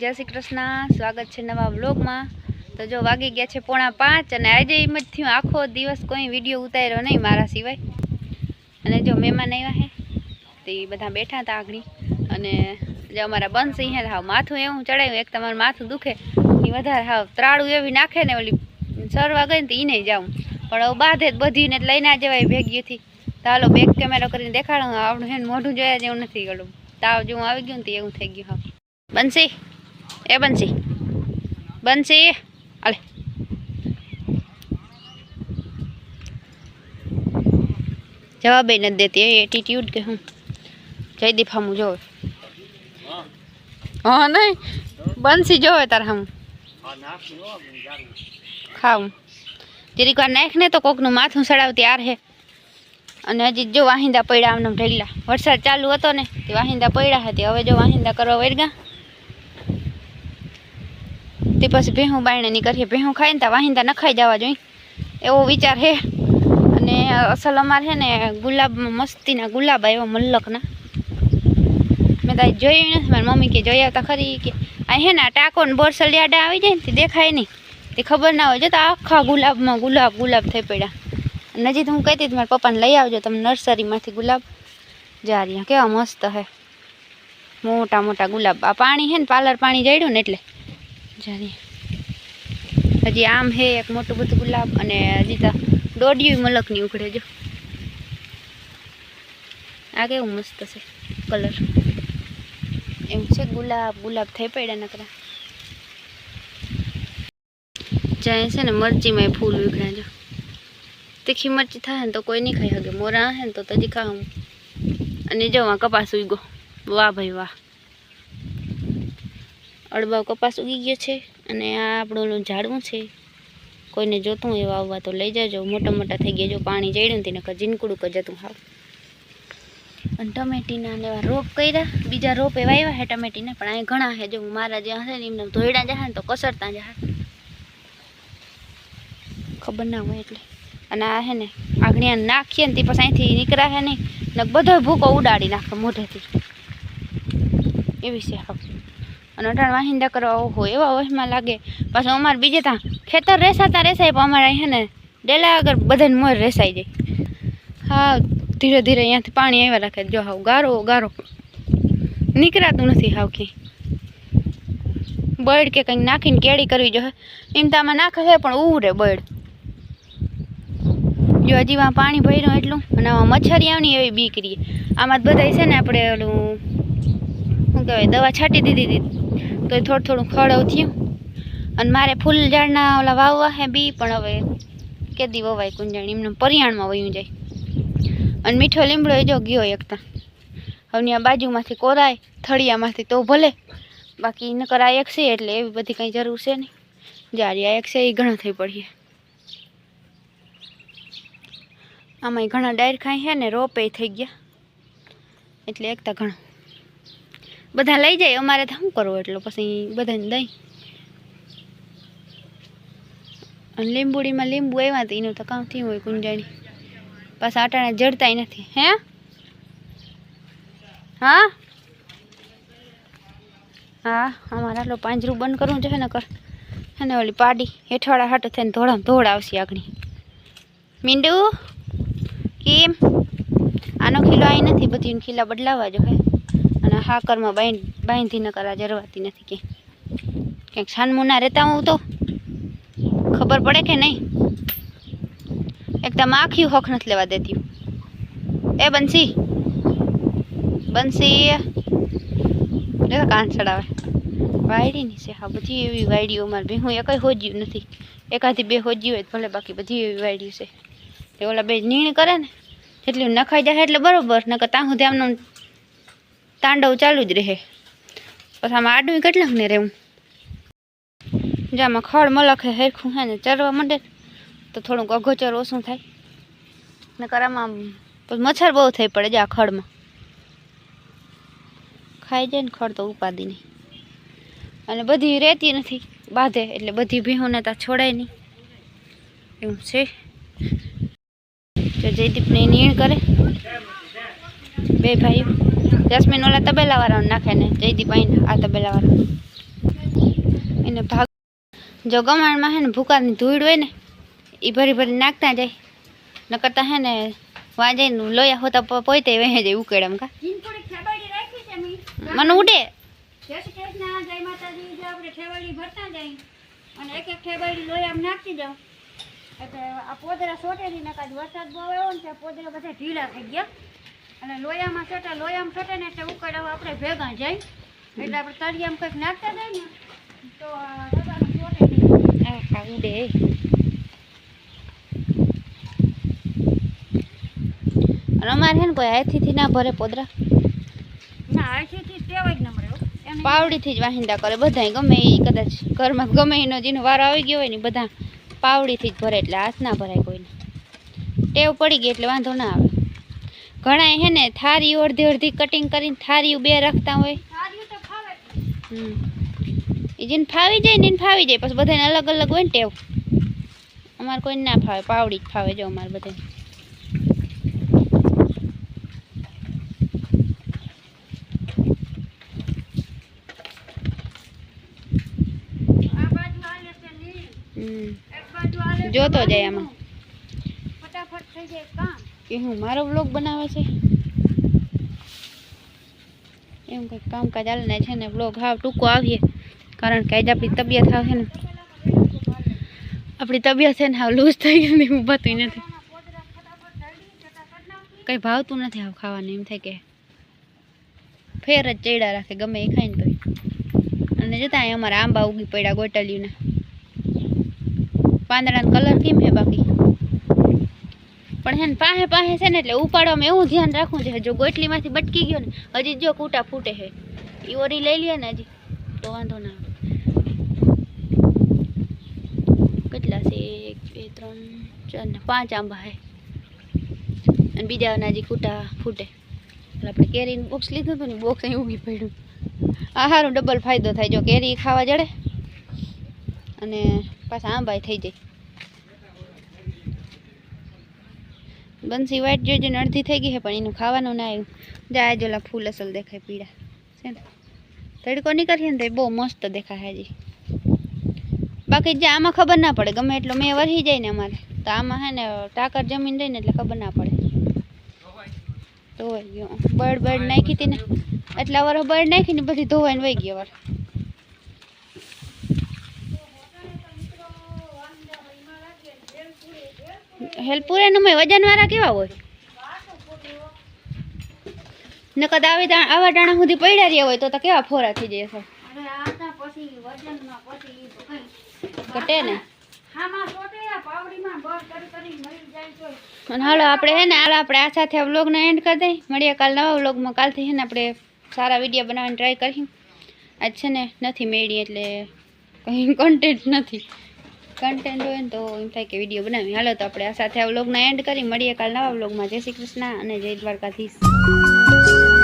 જય શ્રી કૃષ્ણ. સ્વાગત છે નવા વ્લોગમાં. તો જો વાગી ગયા છે પોણા પાંચ અને આજે એમ જ થયું આખો દિવસ કોઈ વીડિયો ઉતાર્યો નહીં મારા સિવાય. અને જો મહેમાન આવ્યા હે, તે એ બધા બેઠા હતા આગળ. અને જે અમારા બનશે અહીંયા હાવ માથું એવું ચડાવ્યું એક તમારું માથું દુખે, એ વધારે હાવ ત્રાળું એવી નાખે ને ઓલી સરવા ગઈ ને તો એને જાઉં. પણ હવે જ બધીને લઈને આ જવાય ભેગીથી તો હાલો બેક કેમેરો કરીને દેખાડું આપણું હે મોઢું જોયા જેવું નથી ગયું તાવ જેવું આવી ગયું ને તે એવું થઈ ગયું હા બંસી એ બંસી બંસી અલે જવાબ નથી દેતી એ એટીટ્યુડ કે હું જયદીપ હમું જોવે હા નહીં બંસી જોવે તાર હમ ખાવું જરીક વાર નાખ ને તો કોકનું માથું સડાવતી આર હે અને હજી જો વાહિંદા પડ્યા આમને ઢેગલા વરસાદ ચાલુ હતો ને તે વાહિંદા પડ્યા હતી હવે જો વાહિંદા કરવા વળગા તે પછી ભેહું બાયણે ની કરીએ ભેહું ખાય ને ત્યાં વાહિંદા નખાઈ જવા જોઈએ એવો વિચાર હે. અને અસલ અમારે છે ને ગુલાબમાં મસ્તીના ગુલાબ આવ્યો મલ્લકના. મેં તો જોયું નથી. મારી મમ્મી કે જોયા આવતા ખરી. કે આ હે ને ટાંકો ને બોરસલ યાડા આવી જાય ને તે દેખાય નહીં. તે ખબર ના હોય. જો તો આખા ગુલાબમાં ગુલાબ ગુલાબ થઈ પડ્યા. નજીક તો હું કહેતી હતી, મારા પપ્પાને લઈ આવજો તમે નર્સરીમાંથી ગુલાબ. જા રહ્યા કેવા મસ્ત હે. મોટા મોટા ગુલાબ. આ પાણી હે ને પાર્લર પાણી જડ્યું ને એટલે. જા હજી આમ હે એક મોટું બધું ગુલાબ અને હજી તો દોડિયું મલકની ઉઘડે જો. આ કેવું મસ્ત છે કલર. એવું છે ગુલાબ ગુલાબ થઈ પડ્યા નકરા. જાય છે ને મરચીમાં ફૂલ ઉઘડ્યા જો. તીખી મરચી થાય ને તો કોઈ નહીં ખાઈ શકે. મોરા હે ને તો તજી ખાવું અને જો કપાસ ઉગ્યો. વાહ ભાઈ વાહ. અડબાવ કપાસ ઉગી ગયો છે અને આ આપણું ઝાડવું છે. કોઈને જોતું હોય આવવા તો લઈ જાજો. મોટા મોટા થઈ ગયા. જો પાણી ચડ્યું ને નકર જીનકુડું ક જતું હાવ. અને ટમેટીના એવા રોપ કર્યા. બીજા રોપ એવા આવ્યા છે ટમેટીના. પણ અહીં ઘણા છે જો મારા જ્યાં હશે ને એમને ધોયડા જાય ને તો કસરતા જાય ખબર ના હોય એટલે. અને આ છે ને આગણીયા નાખીએ ને તે પછી અહીંથી નીકળ્યા હે નહીં. ને બધો ભૂકો ઉડાડી નાખે મોઢેથી. એવી છે હાવ. અને અઢાર વાહિંદા કરવા ઓહો એવા વહેમાં લાગે. પાછું અમારે બીજે ત્યાં ખેતર રેસાતા રેસાય, પણ અમારે અહીં ને ડેલા આગળ બધાને મોર રેસાઈ જાય. હા, ધીરે ધીરે અહીંયાથી પાણી આવ્યા રાખે. જો હાવ ગારો ગારો. નીકળાતું નથી હાવ બળ કે કંઈક નાખીને કેળી કરવી જોઈએ એમ તો આમાં નાખે પણ ઉરે બળ. જો હજી વા પાણી ભર્યું એટલું, અને આમાં મચ્છરી આવની એવી બી કરીએ આમાં જ બધાય છે ને આપણે ઓલું, શું કહેવાય, દવા છાંટી દીધી હતી. તો એ થોડું થોડું ખડ થયું. અને મારે ફૂલ ઝાડના ઓલા વાવવા હે બી, પણ હવે કેદી વવાય કુંજણ, એમને પરિયાણમાં વયું જાય. અને મીઠો લીમડો એ જો ગયો એકતા હવે આ બાજુમાંથી કોરાય, થળિયામાંથી તો ભલે. બાકી નકર આ એક છે એટલે એવી બધી કંઈ જરૂર છે નહીં જ્યારે આ એક છે એ ઘણા થઈ પડીએ આમાંય ઘણા ડાયર ખાઈ છે ને રોપે થઈ ગયા. એટલે એકતા ઘણા. બધા લઈ જાય, અમારે તો શું કરવું એટલું પછી બધાને દઈ. અને લીંબુડીમાં લીંબુ આવ્યા તો એનું તો કામ થયું હોય કુંજાણી પાછા આટાણા જડતાય નથી, હે? હા? હા, અમારે આટલું પાંજરું બંધ કરવું છે ને કર અને ઓલી પાડી હેઠવાળા હાટો થઈને ધોળા ધોળ આવશે આગળ. મીંડું? કેમ? આનો ખીલો અહીં નથી બધી ખીલા બદલાવા જો હે. અને હાકરમાં બાંધ બાંધી ન કરા જરવાતી નથી કે. ક્યાંક છાનમુના રહેતા હું તો ખબર પડે કે નહીં? એકદમ આખી હોખ નથી લેવા દેતી. એ બંસી બંસી લે કાન ચડાવે. નહીં છે હા, બધી એવી વાયડીઓ મારે ભેહું એકય હોજ્યું નથી. એકાથી બે હોજી હોય ભલે બાકી બધી એવી વાયડી છે. તે ઓલા બે નીણ કરે ને એટલું નખાઈ જાય એટલે બરોબર, નકર ત્યાં સુધી આમનું તાંડવ ચાલુ જ રહે. પછી આમાં આડું કેટલાક ને રહેવું? જામાં ખડ મલખે હેરખું હે ને ચરવા માંડે તો થોડુંક અઘોચર ઓછું થાય. નકર આમાં મચ્છર બહુ થઈ પડે જા ખડમાં. ખાઈ જાય ને ખડ તો ઉપાદી નહીં. અને બધી રહેતી નથી, બાંધે એટલે બધી ભીહોને ત્યાં છોડાય નહીં. એવું છે. જો જયદીપને નીણ કરે. બે ભાઈઓ. જસ્મીન ઓલા તબેલા વાળાને નાખે ને જયદીપ અહીં આ તબેલા વાળા એને ભાગ જો ગમાણમાં હે ને ભૂકાની ધૂળ હોય ને એ ભરી ભરી નાખતા જાય ન કરતા હે ને વાંજે લોયા હોતા પોતે વહે જાય ઉકેડમ કા જીન થોડીક ઠેબાડી રાખી છે મી મને ઉડે જય શ્રી કૃષ્ણ જય માતાજી જો આપણે ઠેવાડી ભરતા જાય અને એક એક ઠેવાડી લોહી આમ નાખતી જાઉં એટલે આ પોદરા સોટેરી નકાજ વરસાદ બહુ આવ્યો ને પોદરા બધા ઢીલા થઈ ગયા અને લોયામાં સોટા લોયામાં છોટે ને એટલે ઉકળાવા આપણે ભેગા જાય. એટલે આપણે તળિયામાં કંઈક નાખતા જાય ને તો રવાનું સોટે આ ઉડે અમારે હે ને કોઈ હાથીથી ના ભરે પોદરા. ના આથી ટેવાય જ ન મળે પાવડીથી જ વાહિંદા કરે બધાય ગમે એ કદાચ ઘરમાં ગમે એનો જેનો વારો આવી ગયો હોય ને બધા પાવડીથી જ ભરે એટલે હાથ ના ભરાય કોઈને. ટેવ પડી ગઈ એટલે વાંધો ના આવે. ઘણા હે ને થારી અડધી અડધી કટિંગ કરીને થારીઓ બે રાખતા હોય. એ જેને ફાવી જાય ને એને ફાવી જાય પછી બધાને અલગ અલગ હોય ને ટેવ. અમારે કોઈને ના ફાવે પાવડી જ ફાવે જો અમારે બધાને જોતો જાય. આમાં. ફટાફટ થઈ જાય કે હું મારો બ્લોગ બનાવે છે? એમ કંઈક કામકાજ ચાલે છે ને બ્લોગ હાવ ટૂંકો આવીએ. કારણ કે આજે આપણી તબિયત આવે ને, આપણી તબિયત છે ને હાવ લૂઝ થઈ ગઈ ને ઊભાતું નથી. કંઈ ભાવતું નથી હાવ ખાવાનું, એમ થાય કે ફેર જ ચડ્યા રાખે, ગમે એ ખાઈને તોય. અને જતા અહીં અમારા આંબા ઉગી પડ્યા ગોટલીઓના પાંદડાનો કલર કેમ છે બાકી? પણ હે ને પાહે પાહે છે ને એટલે ઉપાડવામાં એવું ધ્યાન રાખવું છે. જો ગોટલીમાંથી બટકી ગયો ને, હજી જો કૂટા ફૂટે છે. એ ઓરી લઈ લે ને હજી, તો વાંધો ના આવે. કેટલા છે? એક, બે, ત્રણ, ચાર ને પાંચ આંબા છે. અને બીજાના હજી કૂટા ફૂટે. આપણે કેરીનું બોક્સ લીધું હતું ને બોક્સ અહીં ઊભી પડ્યું. આ સારું ડબલ ફાયદો થાય. જો કેરી ખાવા જડે, અને પાછા આંબાય થઈ જાય. બંસી વાઈટ જોઈને ને અડધી થઈ ગઈ છે, પણ એનું ખાવાનું ના આવ્યું. જા જોલા ફૂલ અસલ દેખાય પીળા. છે તડકો નીકળીએ ને તો બહુ મસ્ત દેખાય હજી. બાકી જે આમાં ખબર ના પડે, ગમે એટલો મેં વરસી જાય ને અમારે, તો આમાં હે ને ટાકર જમીન રહી એટલે ખબર ના પડે. ગયો. બળ બળ નાખી હતી ને, એટલા વર બળ નાખી ને બધી ધોવાઈને વહી ગયો વાર હેલ્પુરેનું મેં વજનવાળા કેવા હોય? નકદ આવી આવા ટાણા સુધી પડ્યા રહ્યા હોય તો તો કેવા ફોરા થઈ જાય છે ઘટે ને? અને હાલો આપણે હે ને હાલો આપણે આ સાથે વ્લોગને એન્ડ કરી દઈએ મળીએ કાલ નવા વ્લોગમાં. કાલથી હે ને આપણે સારા વીડિયો બનાવવાની ટ્રાય કરી આજ છે ને નથી મેળી એટલે કંઈ કોન્ટેન્ટ નથી. કન્ટેન્ટ હોય ને તો એમ થાય કે વીડિયો બનાવી. હાલો તો આપણે આ સાથે આ વ્લોગને એન્ડ કરી. મળીએ કાલ નવા વ્લોગમાં જય શ્રી કૃષ્ણ અને જય દ્વારકાધીશ.